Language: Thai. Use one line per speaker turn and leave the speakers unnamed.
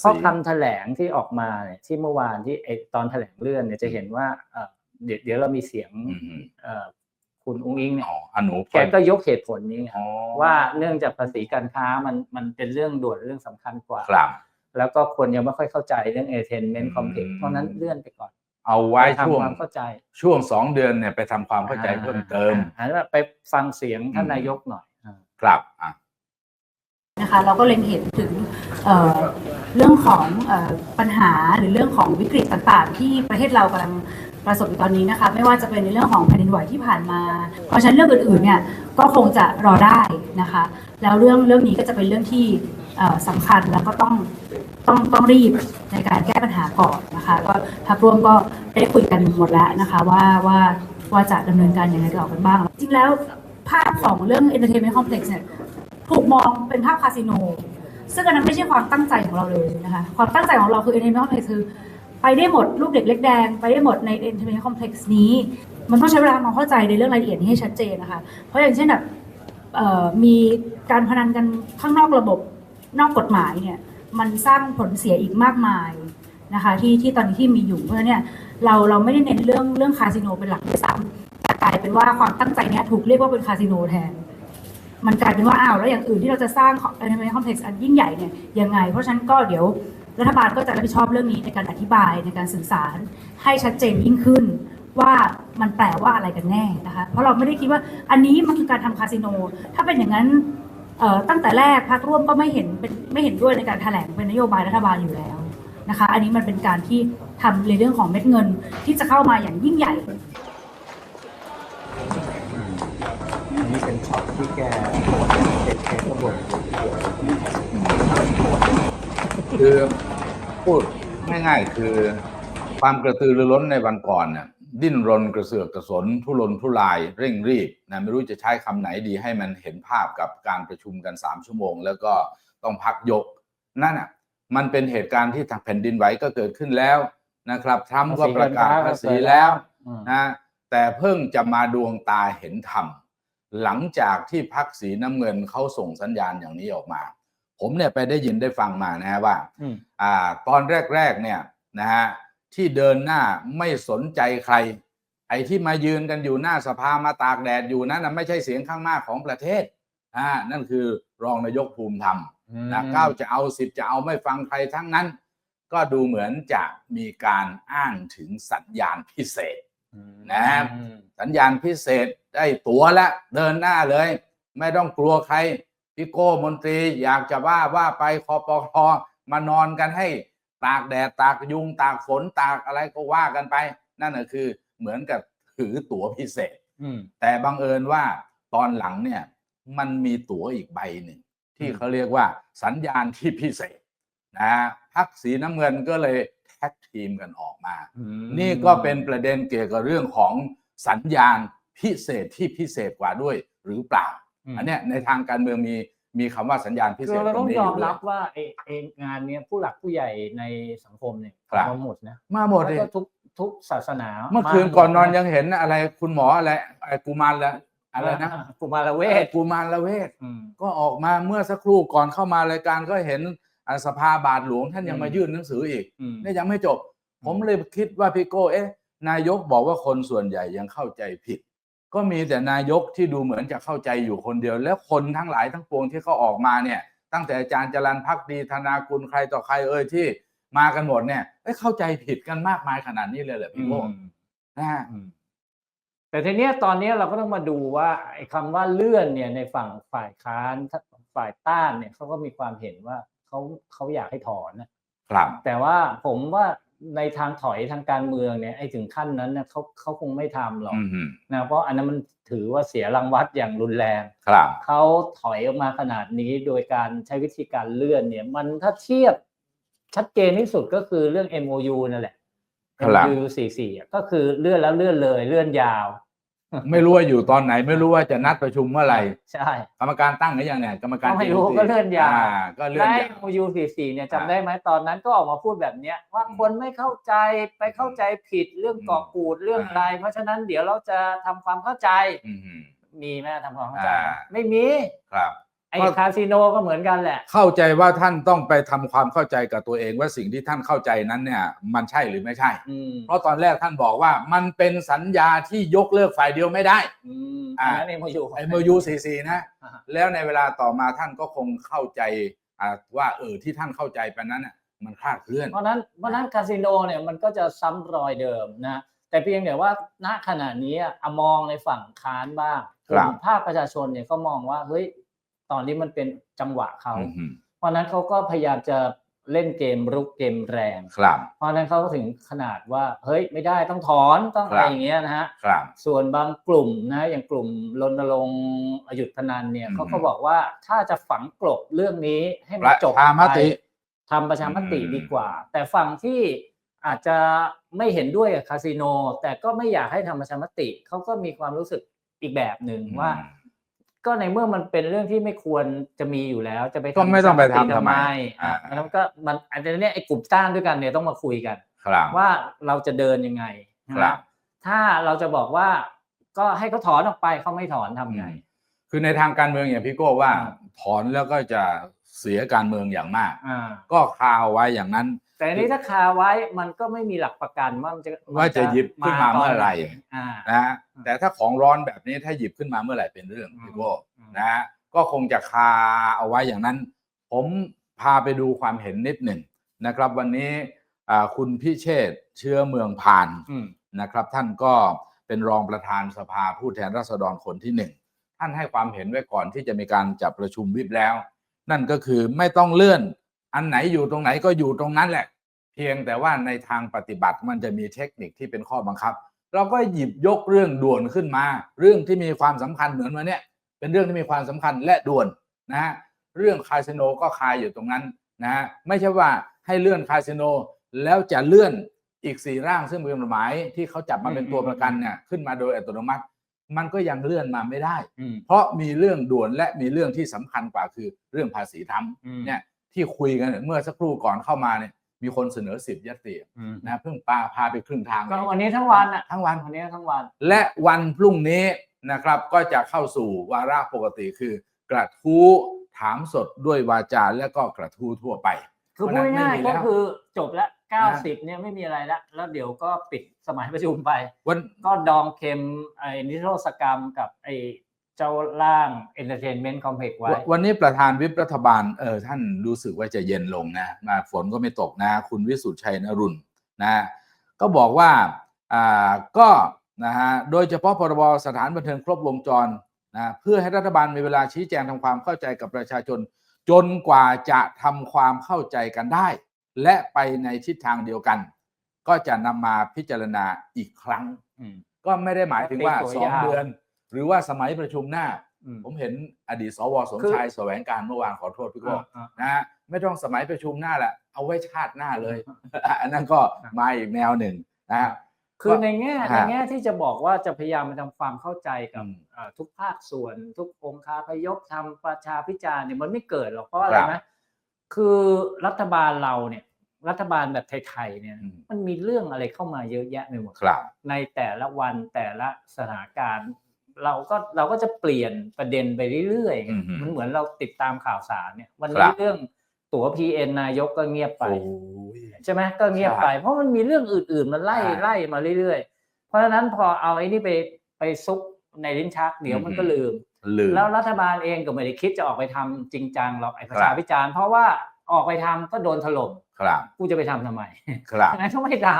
เพราะคำแถลงที่ออกมาเนี่ยที่เมื่อวานที่ไอตอนแถลงเลื่อนเนี่ยจะเห็นว่าเอ่อเดี๋ยวเดี๋ยวเรามีเสียง
อืม
เอ่อคุณอุ้งอิงเนี่ย
อ๋ออนุ
แกก็ยกเหตุผลนี้ไง
อ๋อ
ว่าเนื่องจากภาษีการค้ามันมันเป็นเรื่องด่วนเรื่องสำคัญกว่า
ครับ
แล้วก็คนยังไม่ค่อยเข้าใจเรื่อง attainment
อืม
complex เพราะฉะนั้นเลื่อนไปก่อน
เอาไว้
ไป
ช่วง
ทำความเข้าใจ
ช่วงสองเดือนเนี่ยไปทำความเข้าใจเพิ่มเติม
อ่าอ่าไปฟังเสียงท่าน
อืม
นายกหน่อยอ่า
ครับอะ
นะคะเราก็เล็งเห็นถึงเเรื่องของอปัญหาหรือเรื่องของวิกฤตต่างๆ ที่ประเทศเรากำลังประสบอยู่ตอนนี้นะคะไม่ว่าจะเป็นในเรื่องของแผ่นดินไหวที่ผ่านมา เพราะฉะนั้นเรื่องอื่นๆเนี่ยก็คงจะรอได้นะคะ แล้วเรื่องเรื่องนี้ก็จะเป็นเรื่องที่เอ่อสำคัญแล้วก็ต้องต้องต้องรีบในการแก้ปัญหาก่อนนะคะก็พักร่วมก็ได้คุยกันหมดแล้วนะคะว่าว่าว่าจะดำเนินการอย่างไรต่อกันบ้าง จริงแล้วภาพของเรื่อง entertainment complex เนี่ย ถูกมองเป็นภาพคาสิโน ซึ่งอันนั้นไม่ใช่ความตั้งใจของเราเลยนะคะ ความตั้งใจของเราคือ entertainment complex คือ ไปได้หมดลูกเด็กเล็กแดง ไปได้หมดใน entertainment complex นี้ มันต้องใช้เวลามาเข้าใจในเรื่องรายละเอียดนี้ให้ชัดเจนนะคะ เพราะอย่างเช่นแบบมีการพนันกันข้างนอกระบบนอกกฎหมายเนี่ยมันสร้างผลเสียอีกมากมายนะคะที่ที่ตอนนี้ที่มีอยู่เพราะเนี่ยเราเราไม่ได้เน้นเรื่องเรื่องคาสิโนเป็นหลักด้วยซ้ำแต่กลายเป็นว่าความตั้งใจเนี้ยถูกเรียกว่าเป็นคาสิโนแทน มันกลายเป็นว่าอ้าวแล้วอย่างอื่นที่เราจะสร้างของ entertainment complex อันยิ่งใหญ่เนี่ยยังไง เพราะฉะนั้นก็เดี๋ยวรัฐบาลก็จะรับผิดชอบเรื่องนี้ในการอธิบายในการสื่อสารให้ชัดเจนยิ่งขึ้นว่ามันแปลว่าอะไรกันแน่นะคะ เพราะเราไม่ได้คิดว่าอันนี้มันคือการทำคาสิโน ถ้าเป็นอย่างนั้นตั้งแต่แรกพรรคร่วมก็ไม่เห็นเป็นไม่เห็นด้วยในการแถลงเป็นนโยบายรัฐบาลอยู่แล้วนะคะ อันนี้มันเป็นการที่ทำในเรื่องของเม็ดเงินที่จะเข้ามาอย่างยิ่งใหญ่
ที่แกเป็นแกก็บ่น
คือพูดง่ายๆคือ ความกระตือรือร้นในวันก่อนเนี่ยดิ้นรนกระเสือกกระสน ทุรนทุราย เร่งรีบนะไม่รู้จะใช้คำไหนดีให้มันเห็นภาพกับการประชุมกัน 3 ชั่วโมง แล้วก็ต้องพักยก นั่นอะมันเป็นเหตุการณ์ที่ทางแผ่นดินไหวก็เกิดขึ้นแล้วนะครับทรัมป์ก็ประกาศภาษีแล้วนะแต่เพิ่งจะมาดวงตาเห็นธรรม หลังจากที่พักสีน้ำเงินเขาส่งสัญญาณอย่างนี้ออกมา ผมเนี่ยไปได้ยินได้ฟังมานะฮะว่า
อืม
อ่า ตอนแรกๆเนี่ยนะฮะที่เดินหน้าไม่สนใจใคร ไอ้ที่มายืนกันอยู่หน้าสภามาตากแดดอยู่นั้นนะไม่ใช่เสียงข้างมากของประเทศอ่านั่นคือรองนายกภูมิธรรมนะก้าวจะเอาสิบจะเอาไม่ฟังใครทั้งนั้น ก็ดูเหมือนจะมีการอ้างถึงสัญญาณพิเศษ นะครับ
อืม
สัญญาณพิเศษได้ตัวละเดินหน้าเลย ไม่ต้องกลัวใครพี่โก้มนตรีอยากจะว่าว่าไปคอปทมานอนกันให้ตากแดดตากยุงตากฝนตากอะไรก็ว่ากันไป นั่นก็คือเหมือนกับถือตั๋วพิเศษ
อืม
แต่บังเอิญว่าตอนหลังเนี่ยมันมีตั๋วอีกใบหนึ่งที่
อืม
เขาเรียกว่าสัญญาณที่พิเศษนะพักสีน้ำเงินก็เลยแท็กทีมกันออกมา
อืม
นี่ก็เป็นประเด็นเกี่ยวกับเรื่องของสัญญาณพิเศษที่พิเศษกว่าด้วยหรือเปล่า
อืม
อันเนี้ยในทางการเมืองมีมีคำว่าสัญญาณพิเศ
คือ
ษ
เรา
ตร
ต้อง
งนี้
ย
อ
อม
ยู่ด้ว
รั
ย
บว่าไอ้ไอ้งานเนี้ยผู้หลักผู้ใหญ่ในสังคมเนี่ย
ครับ
มาหมดนะ
มาหมดเลย
แล้วก็ทุกทุกศาสนา
เมื่อคืนก่อนนอน
มาหมด
ยังเห็นอะไรคุณหมออะไรไอ้กุมารละอะไรนะ
กุมารเวท
กุมารละเวท
อืม
ก็ออกมาเมื่อสักครู่ก่อนเข้ามารายการก็เห็นอ่า สภาบาทหลวงท่านยัง
อืม
มายื่นหนังสืออีก
อืม
นี่ยังไม่จบ
อืม
ผมเลยคิดว่าพี่โก้เอ๊ะ นายกบอกว่าคนส่วนใหญ่ยังเข้าใจผิด ก็มีแต่นายกที่ดูเหมือนจะเข้าใจอยู่คนเดียว แล้วคนทั้งหลายทั้งปวงที่เขาออกมาเนี่ย ตั้งแต่อาจารย์จรันพักดีธนากุลใครต่อใครเอ่ยที่มากันหมดเนี่ยเอ้ยเข้าใจผิดกันมากมายขนาดนี้เลยเหรอพี่โก้
อืม
นะฮะ
อืมแต่ทีเนี้ยตอนเนี้ยเราก็ต้องมาดูว่าไอ้คำว่าเลื่อนเนี่ยในฝั่งฝ่ายค้านฝ่ายต้านเนี่ยเขาก็มีความเห็นว่า เขาเขาอยากให้ถอนนะ
ครับ
แต่ว่าผมว่าในทางถอยทางการเมืองเนี่ยไอ้ถึงขั้นนั้นเนี่ยเขาเขาคงไม่ทำหรอก
อืมฮึ
นะเพราะอันนั้นมันถือว่าเสียรางวัลอย่างรุนแรง
ครับ
เขาถอยออกมาขนาดนี้โดยการใช้วิธีการเลื่อนเนี่ย มันถ้าเทียบชัดเจนที่สุดก็คือเรื่อง MOU นั่นแหละ
ครับ
MOU 44อะก็คือเลื่อนแล้วเลื่อนเลยเลื่อนยาว
ไม่รู้ว่าอยู่ตอนไหน ไม่รู้ว่าจะนัดประชุมเมื่อไหร่
ใช่
กรรมการตั้งหรือยังเนี่ยกรรมการ
ก็ไม่รู้
TNC
ก็เลื่อนยาว
อ่ก็เลื่อน
ได้
ยาว
MOU 44เนี่ย
อ่า
จำได้ไหมตอนนั้นก็ออกมาพูดแบบเนี้ยว่า
อืม
คนไม่เข้าใจไปเข้าใจผิดเรื่อง
อืม
เกาะกูดเรื่อง
อ่า
อะไร เพราะฉะนั้นเดี๋ยวเราจะทำความเข้าใจ
อืมฮึ
มีไหมทำความเข้าใจ
อ่า
ไม่มี
ครับ
ไอ้
ก็
คาสิโนก็เหมือนกันแหละ
เข้าใจว่าท่านต้องไปทำความเข้าใจกับตัวเองว่าสิ่งที่ท่านเข้าใจนั้นเนี่ย มันใช่หรือไม่ใช่
อืม
เพราะตอนแรกท่านบอกว่ามันเป็นสัญญาที่ยกเลิกฝ่ายเดียวไม่ได้
อืม
อ่า
อันนั้นเอ็มยู
ไอ้ MOU 44นะ
อ่าฮะ
แล้วในเวลาต่อมาท่านก็คงเข้าใจอ่าว่าเออที่ท่านเข้าใจไปนั้นน่ะมันคลาดเคลื่อน
เพราะฉะนั้นเพราะฉะนั้นคาสิโนเนี่ยมันก็จะซ้ำรอยเดิมนะแต่เพียงแต่ว่าณขณะนี้อะอะมองในฝั่งค้านบ้าง
ครับ
กลุ่มภาคประชาชนเนี่ยก็มองว่าเฮ้ย ตอนนี้มันเป็นจังหวะเขา
อืม
เพราะฉะนั้นเขาก็พยายามจะเล่นเกมรุกเกมแรง
ครับ
เพราะฉะนั้นเขาก็ถึงขนาดว่าเฮ้ยไม่ได้ต้องถอนต้องอะไร
ครับ
อย่างเงี้ยนะฮะ
ครับ
ส่วนบางกลุ่มนะอย่างกลุ่มรณรงค์หยุดพนันเนี่ย
อืม
เขาก็บอกว่าถ้าจะฝังกลบเรื่องนี้ให้
ป
มัน
ระ
จบ
ชามติ
ไปทำประชามติ
อืม
ดีกว่า แต่ฝั่งที่อาจจะไม่เห็นด้วยกับคาสิโน แต่ก็ไม่อยากให้ทำประชามติเขาก็มีความรู้สึกอีกแบบหนึ่งว่า ก็ในเมื่อมันเป็นเรื่องที่ไม่ควรจะมีอยู่แล้ว จะไป
ก็ไม่ต้องไปทำ
ประชามติ
ทำไม
อะ
อ่า
แล้วก็มันอันนี้ไอ้กลุ่มต้านด้วยกันเนี่ยต้องมาคุยกัน
ครับ
ว่าเราจะเดินยังไง
ครับ
นะถ้าเราจะบอกว่าก็ให้เขาถอนออกไปเขาไม่ถอนทำไง
คือในทางการเมืองอย่างพี่โก้ว่า
อ่า
ถอนแล้วก็จะเสียการเมืองอย่างมาก
อ่า
ก็คาเอาไว้อย่างนั้น
แต่อันนี้ถ้าคาไว้มันก็ไม่มีหลักประกันว่ามันจะ
ว่าจะหยิบขึ้นมาเมื่อไหร่
ตนนอ่า
นะฮะแต่ถ้าของร้อนแบบนี้ถ้าหยิบขึ้นมาเมื่อไหร่เป็นเรื่อง
อืม
พี่โก้
อืม
นะฮะก็คงจะคาเอาไว้อย่างนั้น ผมพาไปดูความเห็นนิดหนึ่งนะครับ วันนี้อ่าคุณพิเชษฐ์เชื้อเมืองพาน
อืม
นะครับ ท่านก็เป็นรองประธานสภาผู้แทนราษฎรคนที่หนึ่งท่านให้ความเห็นไว้ก่อนที่จะมีการจับประชุมวิปแล้ว นั่นก็คือไม่ต้องเลื่อน อันไหนอยู่ตรงไหนก็อยู่ตรงนั้นแหละ เพียงแต่ว่าในทางปฏิบัติมันจะมีเทคนิคที่เป็นข้อบังคับ เราก็หยิบยกเรื่องด่วนขึ้นมา เรื่องที่มีความสำคัญเหมือนวันเนี้ยเป็นเรื่องที่มีความสำคัญและด่วนนะฮะเรื่องคาสิโนก็คายอยู่ตรงนั้นนะฮะไม่ใช่ว่าให้เลื่อนคาสิโนแล้วจะเลื่อนอีกสี่ร่างซึ่งเป็นกฎหมายที่เขาจับมาเป็นตัวประกันเนี่ยขึ้นมาโดยอัตโนมัติ มันก็ยังเลื่อนมาไม่ได้
อืม
เพราะมีเรื่องด่วนและมีเรื่องที่สำคัญกว่าคือเรื่องภาษีท
อืมำ
เนี่ย ที่คุยกันเมื่อสักครู่ก่อนเข้ามาเนี่ยมีคนเสนอสิบยติ
อืม
นะเพิ่งปาพาไปครึ่งทาง
ก็
เอง
วันนี้ทั้งวันอะ
ทั้งวัน
วันนี้ทั้งวัน
และวันพรุ่งนี้นะครับ ก็จะเข้าสู่วาระปกติคือกระทู้ถามสดด้วยวาจาและก็กระทู้ทั่วไป
คือ
วันนั้
พูด
น
ง่าย
ไม่มี
ๆก็
แล้ว
คือจบแล้ว90เนี่ยไม่มีอะไรแล้วแล้วเดี๋ยวก็ปิดสมัยประชุมไป
วัน
ก็ดองเค็มไอ้นิรโทษกรรมกับไอ้ เจ้าร่าง Entertainment Complex ไว้
วันวันนี้ประธานวิปรัฐบาลเออท่านรู้สึกว่าจะเย็นลงนะมาฝนก็ไม่ตกนะ คุณวิสุทธิ์ชัยนรุณนะก็บอกว่าอ่าก็นะฮะโดยเฉพาะพรบสถานบันเทิงครบวงจรนะเพื่อให้รัฐบาลมีเวลาชี้แจงทำความเข้าใจกับประชาชน จนกว่าจะทำความเข้าใจกันได้ และไปในทิศทางเดียวกัน ก็จะนำมาพิจารณาอีกครั้ง
อืม
ก็ไม่ได้หมายถึงว่า
ตีตั
ส
ว
อง
ยาว
เดือน หรือว่าสมัยประชุมหน้า
อืม
ผมเห็นอดีตสวสม
คือ
ชายแสวงการเมื่อวานขอโทษพี่โก้
อ่า
นะฮะไม่ต้องสมัยประชุมหน้าแหละเอาไว้ชาติหน้าเลย อันนั้นก็มาอีกแนวหนึ่งนะฮะ
คือในแง่
ฮะ
ในแง่ที่จะบอกว่าจะพยายามมาทำความเข้าใจกับ
อืม
เอ่อทุกภาคส่วน ทุกองค์คาพยพทำประชาพิจารณ์เนี่ยมันไม่เกิดหรอกเพราะอะไร
ครับ
ไหมคือรัฐบาลเราเนี่ย รัฐบาลแบบไทยๆเนี่ย
อืม
มันมีเรื่องอะไรเข้ามาเยอะแยะไปหมด
ครับ
ในแต่ละวันแต่ละสถานการณ์ เราก็เราก็จะเปลี่ยนประเด็นไปเรื่อย
อืม
ๆมันเหมือนเราติดตามข่าวสารเนี่ย วัน
ครั
นี้
บ
เรื่องตั๋ว PN นายกก็เงียบไป
โอ้ย
ใช่ไหมก็เงียบไป
ใช่
เพราะมันมีเรื่องอื่นๆ มันไล่
ใช่
ไล่มาเรื่อยๆ เพราะฉะนั้นพอเอาไอ้นี่ไปไปซุกในลิ้นชักเดี๋ยวมันก็
อืม
ลืม
ลืม
แล้วรัฐบาลเองก็ไม่ได้คิดจะออกไปทำจริงจังหรอกไอ้ประ
ครั
ชา
บ
พิจารณ์เพราะว่าออกไปทำก็โดนถล่ม
ครับ
กูจะไปทำทำไม
ครับ
งั้นก็ไม่ท